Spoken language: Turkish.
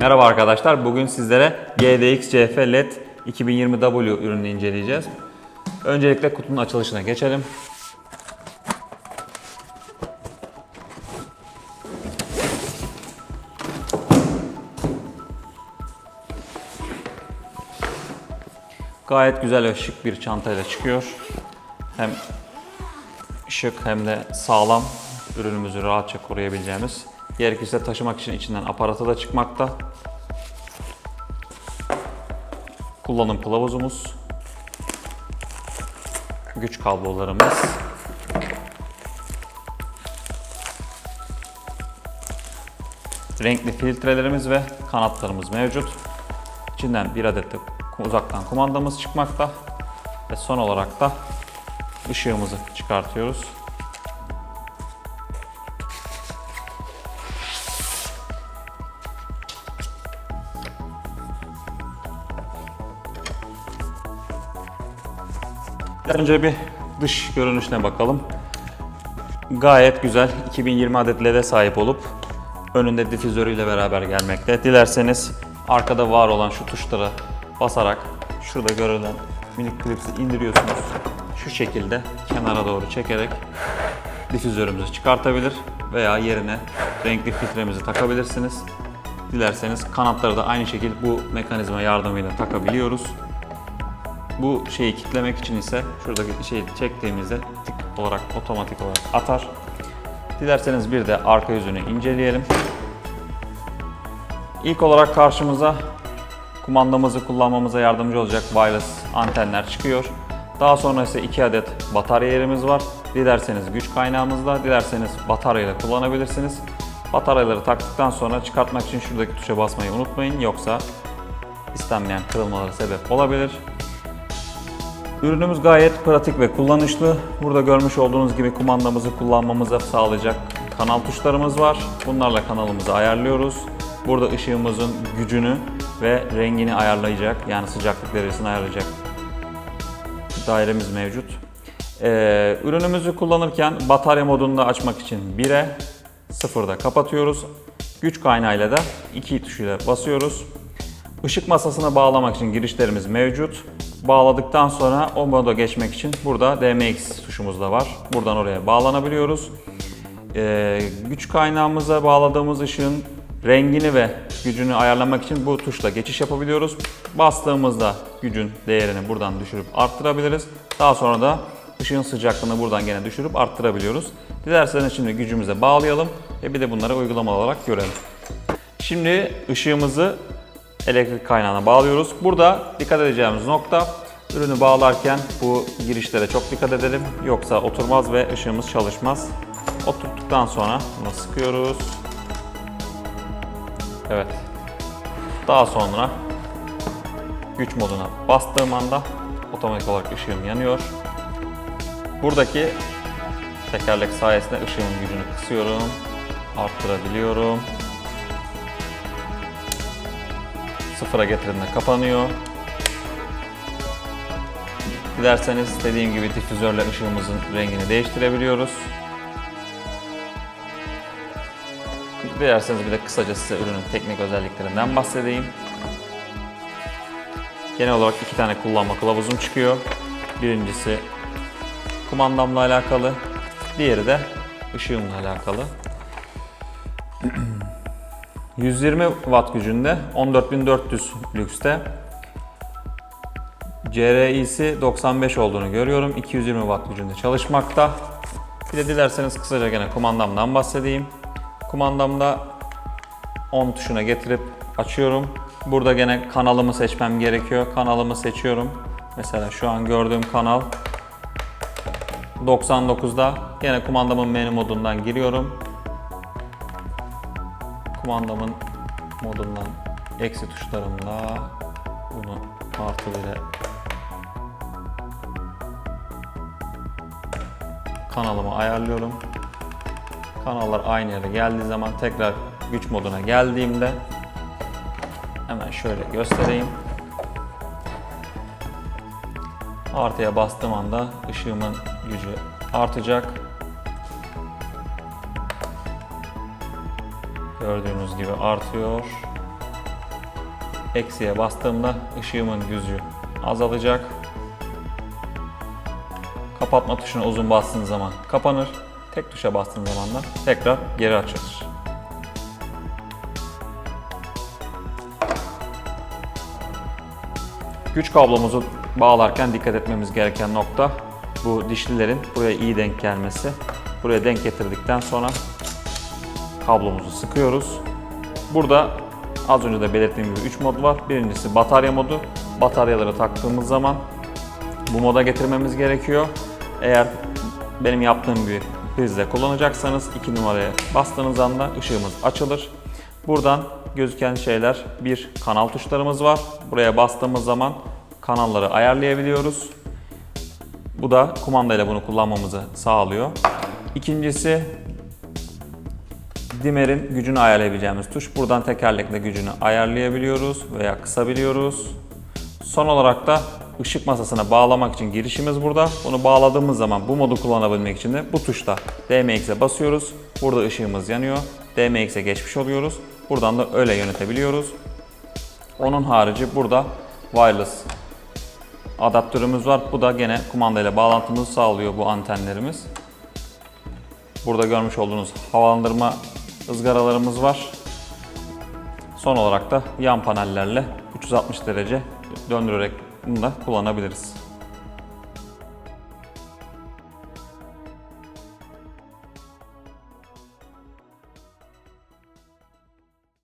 Merhaba arkadaşlar. Bugün sizlere GDX CF LED 2020W ürününü inceleyeceğiz. Öncelikle kutunun açılışına geçelim. Gayet güzel ve şık bir çantayla çıkıyor. Hem şık hem de sağlam ürünümüzü rahatça koruyabileceğimiz. Gerekirse taşımak için içinden aparatı da çıkmakta. Kullanım kılavuzumuz. Güç kablolarımız. Renkli filtrelerimiz ve kanatlarımız mevcut. İçinden bir adet de uzaktan kumandamız çıkmakta. Ve son olarak da ışığımızı çıkartıyoruz. Önce bir dış görünüşüne bakalım. Gayet güzel 2020 adet LED'e sahip olup önünde difüzörüyle beraber gelmekte. Dilerseniz arkada var olan şu tuşlara basarak şurada görülen minik klipsi indiriyorsunuz. Şu şekilde kenara doğru çekerek difüzörümüzü çıkartabilir veya yerine renkli filtremizi takabilirsiniz. Dilerseniz kanatları da aynı şekilde bu mekanizma yardımıyla takabiliyoruz. Bu şeyi kitlemek için ise şuradaki şeyi çektiğimizde tık olarak otomatik olarak atar. Dilerseniz bir de arka yüzünü inceleyelim. İlk olarak karşımıza kumandamızı kullanmamıza yardımcı olacak wireless antenler çıkıyor. Daha sonra ise iki adet batarya yerimiz var. Dilerseniz güç kaynağımızla, dilerseniz bataryayla kullanabilirsiniz. Bataryaları taktıktan sonra çıkartmak için şuradaki tuşa basmayı unutmayın. Yoksa istenmeyen kırılmalara sebep olabilir. Ürünümüz gayet pratik ve kullanışlı. Burada görmüş olduğunuz gibi kumandamızı kullanmamızı sağlayacak kanal tuşlarımız var. Bunlarla kanalımızı ayarlıyoruz. Burada ışığımızın gücünü ve rengini ayarlayacak yani sıcaklık derecesini ayarlayacak dairemiz mevcut. Ee, ürünümüzü kullanırken batarya modunda açmak için 1'e 0'da kapatıyoruz. Güç kaynağıyla da 2 tuşuyla basıyoruz. Işık masasına bağlamak için girişlerimiz mevcut. Bağladıktan sonra o moda geçmek için burada DMX tuşumuz da var. Buradan oraya bağlanabiliyoruz. Ee, güç kaynağımıza bağladığımız ışığın rengini ve gücünü ayarlamak için bu tuşla geçiş yapabiliyoruz. Bastığımızda gücün değerini buradan düşürüp arttırabiliriz. Daha sonra da ışığın sıcaklığını buradan gene düşürüp arttırabiliyoruz. Dilerseniz şimdi gücümüze bağlayalım ve bir de bunları uygulama olarak görelim. Şimdi ışığımızı elektrik kaynağına bağlıyoruz. Burada dikkat edeceğimiz nokta ürünü bağlarken bu girişlere çok dikkat edelim. Yoksa oturmaz ve ışığımız çalışmaz. Oturttuktan sonra bunu sıkıyoruz. Evet. Daha sonra güç moduna bastığım anda otomatik olarak ışığım yanıyor. Buradaki tekerlek sayesinde ışığın gücünü kısıyorum. Arttırabiliyorum. Sıfıra getirdiğinde kapanıyor. Dilerseniz dediğim gibi difüzörle ışığımızın rengini değiştirebiliyoruz. Dilerseniz bir de kısaca size ürünün teknik özelliklerinden bahsedeyim. Genel olarak iki tane kullanma kılavuzum çıkıyor. Birincisi kumandamla alakalı, diğeri de ışığımla alakalı. 120 watt gücünde 14400 lükste CRI'si 95 olduğunu görüyorum. 220 watt gücünde çalışmakta. Bir de dilerseniz kısaca gene kumandamdan bahsedeyim. Kumandamda 10 tuşuna getirip açıyorum. Burada gene kanalımı seçmem gerekiyor. Kanalımı seçiyorum. Mesela şu an gördüğüm kanal 99'da. Gene kumandamın menü modundan giriyorum. Kumandamın modundan eksi tuşlarımla bunu artı ile kanalımı ayarlıyorum. Kanallar aynı yere geldiği zaman tekrar güç moduna geldiğimde hemen şöyle göstereyim. Artıya bastığım anda ışığımın gücü artacak. Gördüğünüz gibi artıyor. eksiye bastığımda ışığımın gücü azalacak. Kapatma tuşuna uzun bastığınız zaman kapanır. Tek tuşa bastığınız zaman da tekrar geri açılır. Güç kablomuzu bağlarken dikkat etmemiz gereken nokta bu dişlilerin buraya iyi denk gelmesi. Buraya denk getirdikten sonra kablomuzu sıkıyoruz. Burada az önce de belirttiğim gibi 3 mod var. Birincisi batarya modu. Bataryaları taktığımız zaman bu moda getirmemiz gerekiyor. Eğer benim yaptığım bir prizle kullanacaksanız 2 numaraya bastığınız anda ışığımız açılır. Buradan gözüken şeyler bir kanal tuşlarımız var. Buraya bastığımız zaman kanalları ayarlayabiliyoruz. Bu da kumandayla bunu kullanmamızı sağlıyor. İkincisi Dimer'in gücünü ayarlayabileceğimiz tuş. Buradan tekerlekle gücünü ayarlayabiliyoruz veya kısabiliyoruz. Son olarak da ışık masasına bağlamak için girişimiz burada. Bunu bağladığımız zaman bu modu kullanabilmek için de bu tuşta DMX'e basıyoruz. Burada ışığımız yanıyor. DMX'e geçmiş oluyoruz. Buradan da öyle yönetebiliyoruz. Onun harici burada wireless adaptörümüz var. Bu da gene kumandayla bağlantımızı sağlıyor bu antenlerimiz. Burada görmüş olduğunuz havalandırma ızgaralarımız var. Son olarak da yan panellerle 360 derece döndürerek bunu da kullanabiliriz.